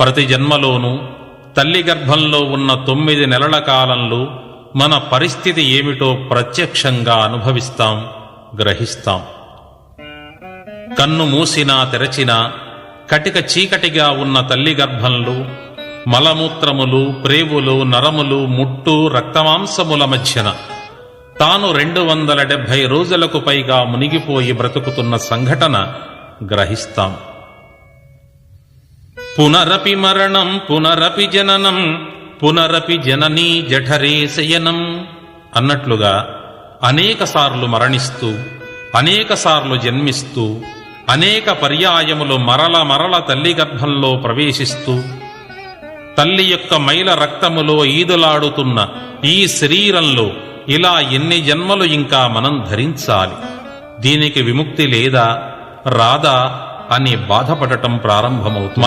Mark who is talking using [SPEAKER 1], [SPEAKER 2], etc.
[SPEAKER 1] ప్రతి జన్మలోనూ తల్లి గర్భంలో ఉన్న తొమ్మిది నెలల కాలంలో మన పరిస్థితి ఏమిటో ప్రత్యక్షంగా అనుభవిస్తాం గ్రహిస్తాం. కన్ను మూసినా తెరచినా కటిక చీకటిగా ఉన్న తల్లి గర్భంలో మలమూత్రములు ప్రేవులు నరములు ముట్టు రక్తమాంసముల మధ్యన తాను రెండు వందల డెబ్భై రోజులకు పైగా మునిగిపోయి బ్రతుకుతున్న సంఘటన గ్రహిస్తాం. పునరపి మరణం పునరపి జననం పునరపి జననీ జఠరే శయనం. అన్నట్లుగా అనేకసార్లు మరణిస్తూ అనేకసార్లు జన్మిస్తూ అనేక పర్యాయములు మరల మరల తల్లి గర్భంలో ప్రవేశిస్తూ తల్లి యొక్క మైల రక్తములో ఈదులాడుతున్న ఈ శరీరంలో ఇలా ఎన్ని జన్మలు ఇంకా మనం ధరించాలి? దీనికి విముక్తి లేదా రాదా అని బాధపడటం ప్రారంభమవుతుంది.